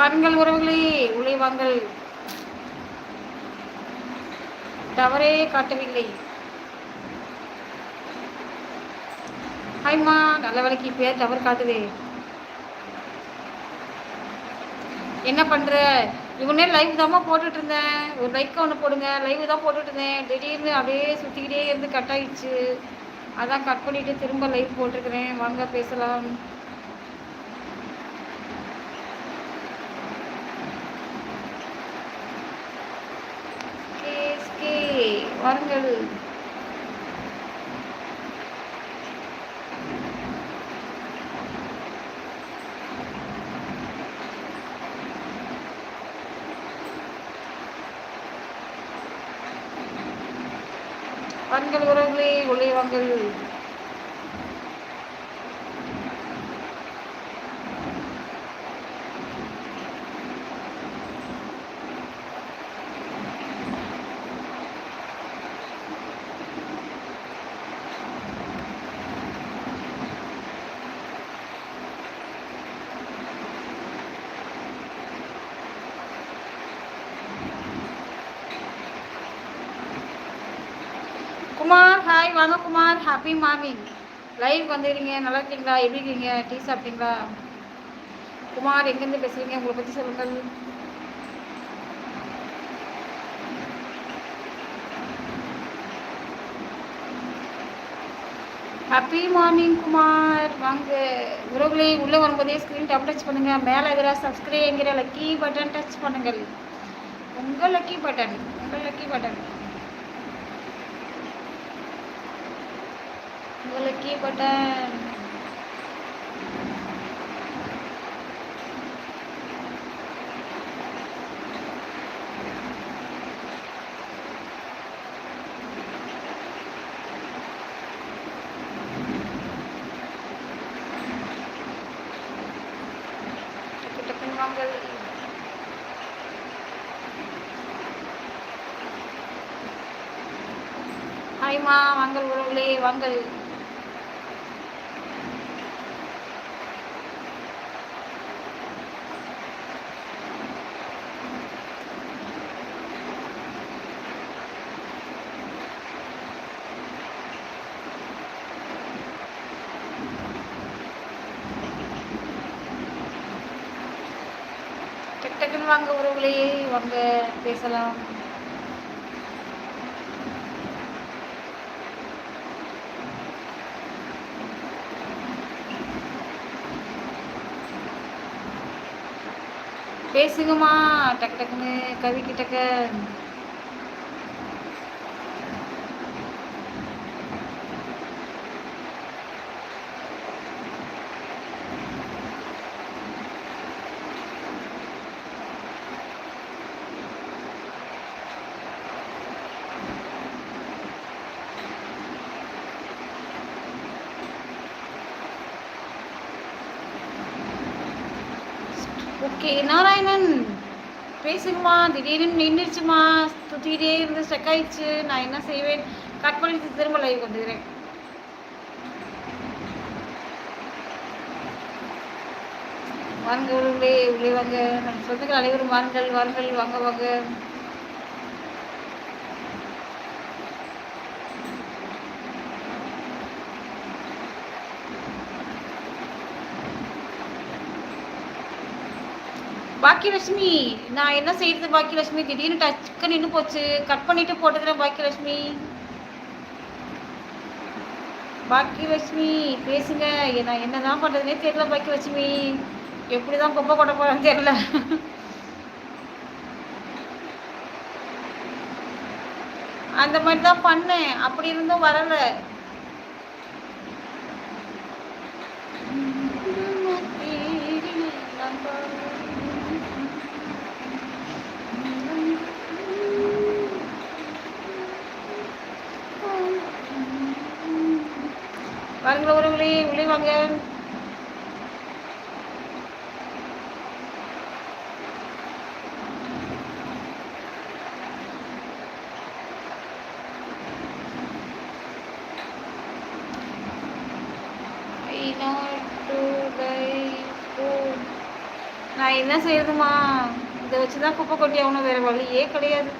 வாருங்கள் உறவுகளே உள்ளே வாங்கள். டவரே காட்டவில்லை. ஹாய்மா நல்ல வேலைக்கு இப்போயா டவர் காட்டுதே? என்ன பண்ற? இவனே லைவ் தாம்மா போட்டுட்டு இருந்தேன். ஒரு லைக் ஒன்று போடுங்க. லைவ் தான் போட்டுட்டு இருந்தேன். திடீர்னு அப்படியே சுற்றிக்கிட்டே இருந்து கட் ஆயிடுச்சு. அதான் கட் பண்ணிட்டு திரும்ப லைவ் போட்டிருக்கிறேன். வாங்க பேசலாம். வருங்கள் வாருங்கள் உறவுகளே உள்ளே வாங்கள் குமார் ஹாய் வாங்க குமார். ஹாப்பி மார்னிங் லைவ் வந்துடுறீங்க நல்லா இருக்கீங்களா? எப்படி இருக்கீங்க? டீ சாப்பிட்டீங்களா? குமார் எங்கேருந்து பேசுகிறீங்க உங்களை பற்றி சொல்லுங்கள். Happy morning Kumar. வாங்க. உறவுகளே உள்ளே வரும்போதே ஸ்க்ரீன் டப் டச் பண்ணுங்கள் மேலே இருக்கிற சப்ஸ்கிரைப்ங்கிற லக்கி பட்டன் டச் பண்ணுங்கள். உங்கள் லக்கி பட்டன் உங்கள் லக்கி பட்டன் உங்கள் லக்கி பட்டன். வாங்கல். டக்குன்னு வாங்கள் ஹாய்மா வாங்கள் உறவுகளே டக்கு டக்குன்னு வாங்க உறவுகளே வாங்க பேசலாம். பேசுங்கம்மா டக்கு டக்குன்னு கவி கிட்டக்க ஓகே நாராயணன் பேசுங்கம்மா திடீர்னு நின்றுச்சுமா சுற்றிக்கிட்டே இருந்து ஸ்டெக் ஆயிடுச்சு. நான் என்ன செய்வேன்? கட் பண்ணிட்டு திரும்ப லைவ் வந்துக்கிறேன். வாங்க உள்ளே உள்ளே வாங்க. நம்ம சொந்தங்கள் அனைவரும் வாருங்கள் வாருங்கள் வாங்க வாங்க. பாக்கியலட்சுமி நான் என்ன செய்யறது பாக்கியலட்சுமி? திடீர்னு டச்சுக்கு நின்று போச்சு. கட் பண்ணிட்டு போட்டதுல பாக்கியலட்சுமி. பாக்கியலட்சுமி பேசுங்க. நான் என்னதான் பண்றதுனே தெரியல பாக்கியலட்சுமி. எப்படிதான் குப்பை கொட்ட போறேன்னு தெரியல. அந்த மாதிரி தான் பண்ணேன். அப்படி இருந்தும் வரலை. வாருங்கள் உறவுகளே உள்ளே வாங்க. நான் என்ன செய்யறதுமா இதை வச்சு தான் குப்பை கொட்டி ஆகணும் வேற வழியே கிடையாது.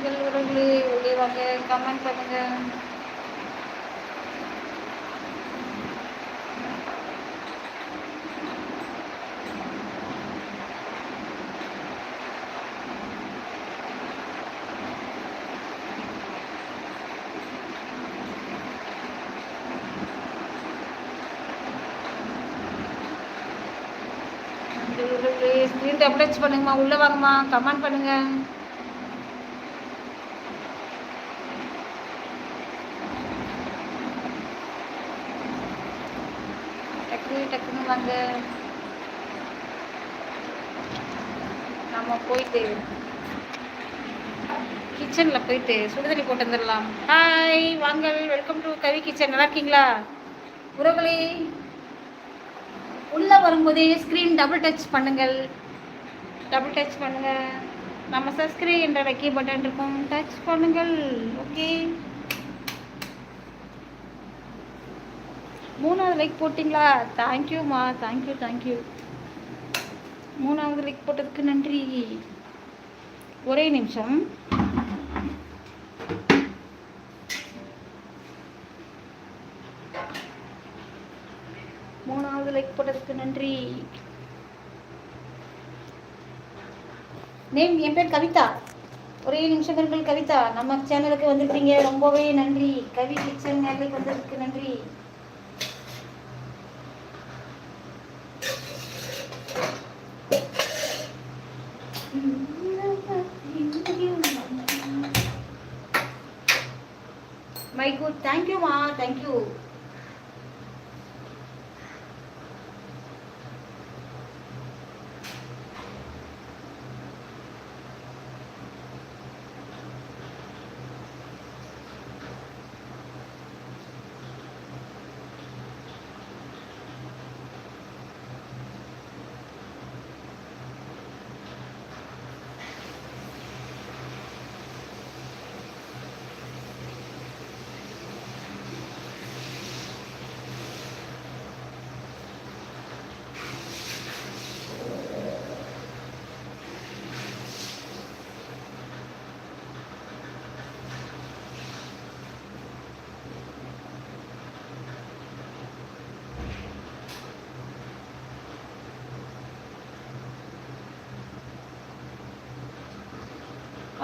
உங்கள் உறவுகளே உள்ளே வாங்க கமெண்ட் பண்ணுங்க ஸ்க்ரீன் டெப்லெட்ஸ் பண்ணுங்கம்மா உள்ளே வாங்கம்மா கமெண்ட் பண்ணுங்கள் டக்கு வந்து நம்ம போயிட்டு கிச்சனில் போயிட்டு சுடுதண்ணி போட்டு வந்துடலாம். ஹாய் வாங்கள் வெல்கம் டு கவி கிச்சன் நல்லா இருக்கீங்களா? உறவுகளே உள்ளே வரும்போதே ஸ்க்ரீன் டபுள் டச் பண்ணுங்கள். டபுள் டச் பண்ணுங்கள் நம்ம சப்ஸ்கிரைப் என்ற ரெக்கி பட்டன் இருக்கும். டச் பண்ணுங்கள். ஓகே மூணாவது லைக் போட்டிங்களா? தேங்க்யூம்மா தேங்க்யூ தேங்க்யூ மூணாவது லைக் போட்டதுக்கு நன்றி. ஒரே நிமிஷம். மூணாவது லைக் போட்டதுக்கு நன்றி. நேம் என் பேர் கவிதா. ஒரே நிமிஷம் இருங்கள் கவிதா. நம்ம சேனலுக்கு வந்திருக்கீங்க. ரொம்பவே நன்றி. கவி கிச்சன் நேர்களுக்கு வந்ததுக்கு நன்றி. மை குட் தேங்க்யூமா தேங்க்யூ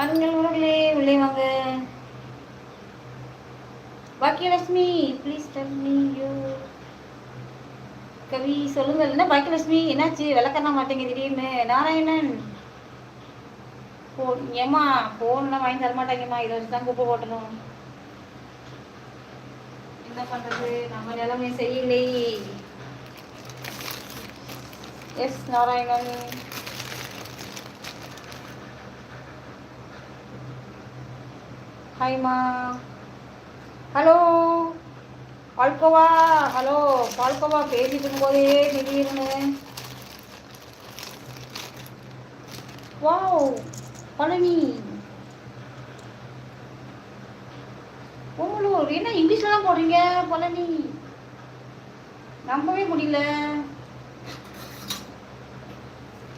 வாருங்கள் உறவுகளே உள்ளே வாங்க. Bhagyalakshmi please tell me you Kavi சொல்லுங்கள். என்ன பாக்கியலட்சுமி? என்னாச்சு? விளக்கண்ண மாட்டேங்க திடீர்னு. நாராயணன். ஃபோன் ஏம்மா ஃபோன்லாம் வாங்கி தர மாட்டாங்கம்மா. இதை வச்சு தான் குப்பை போட்டணும் என்ன பண்ணுறது நம்ம நிலைமை சரியில்லை. எஸ் நாராயணன். ஹாய்மா ஹலோ பால்கோவா. ஹலோ பால்கோவா பேசிட்டு இருக்கும்போதே திடீர்னு. வாவ் பழனி. ஓமலூர் என்ன இங்கிலீஷ்லாம் போடுறீங்க பழனி? நம்பவே முடியல.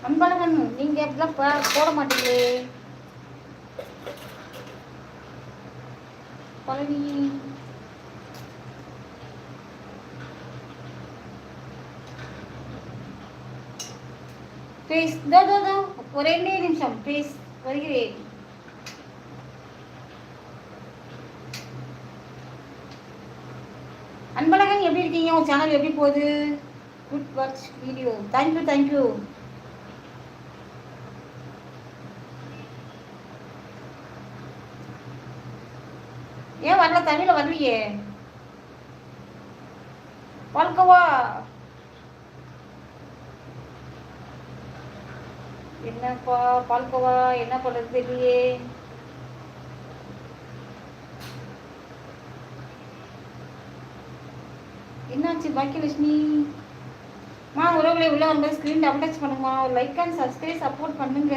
அன்பழகன் நீங்கள் அப்படிலாம் போட மாட்டீங்களே. பழனி பேஸ் தோ தோ தோ ஒரு ரெண்டே நிமிஷம் பேஸ் வருகிறேன் அன்பழகன் எப்படி இருக்கீங்க உங்கள் சேனல் எப்படி போகுது good watch video thank you thank you ஏன் வரல? தமிழ்ல வரலையே வாழ்க்கவா என்னப்பா பால்கோவா? என்ன பண்றது தெரியலையே. என்னாச்சு பாக்கியலட்சுமி மா உறவுகளை உள்ள வந்து ஸ்க்ரீன் டபுள் டச் பண்ணுங்கம்மா ஒரு லைக் அண்ட் சப்ஸ்கிரைப் சப்போர்ட் பண்ணுங்க.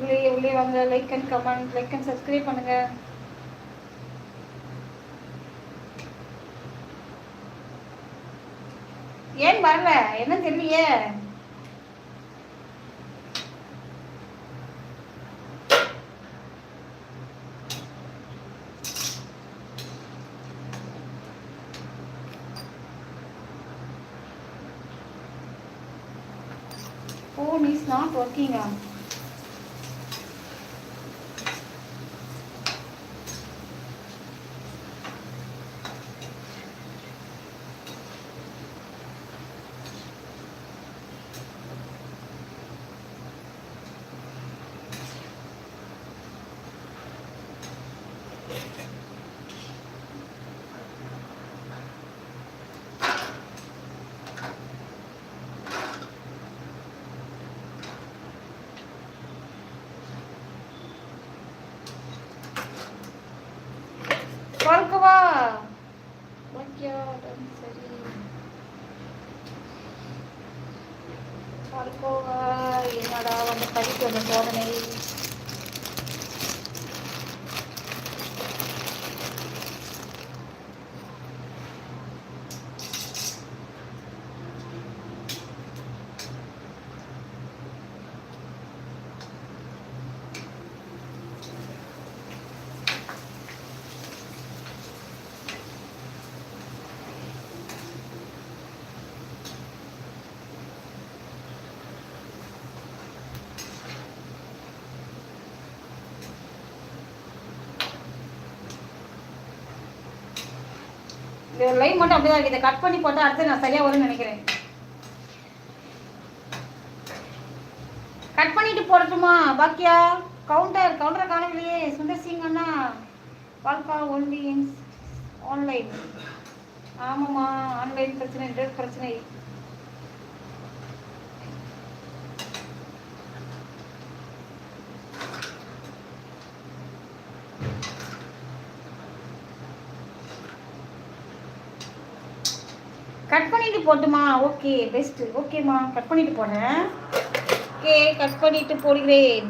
உள்ளே உள்ளே வாங்க. Like and comment like and subscribe பண்ணுங்க. ஏன் வரல? என்ன தெரியலையே phone is not working on பார்க்கவா? வாக்கியாடம் சரி. பார்க்கவா? என்னடா வந்து படிக்க வந்த சோதனை? இது லைன் மட்டும் அப்படியே இருக்கு. இதை கட் பண்ணி போட்டால் அடுத்து நான் சரியாக வரும்னு நினைக்கிறேன். கட் பண்ணிட்டு போடட்டுமா? பாக்கியா கவுண்டர் கவுண்டரை காணவில்லையே. சுந்தர் சிங் அண்ணா பால்கா ஒன்லி ஆன்லைன் ஆமாம்மா ஆன்லைன் பிரச்சனை ட்ரெஸ் பிரச்சனை கட் பண்ணிட்டு போட்டுமா? ஓகே பெஸ்ட் ஓகேம்மா கட் பண்ணிட்டு போனேன் ஓகே கட் பண்ணிட்டு போடுகிறேன்.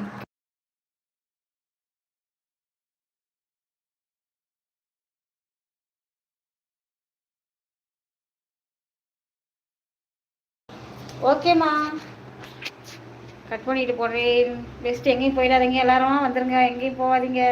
ஓகேம்மா கட் பண்ணிட்டு போடுறேன். பெஸ்ட் எங்கேயும் போயிடாதீங்க. எல்லாரும் வந்துருங்க. எங்கேயும் போகாதீங்க.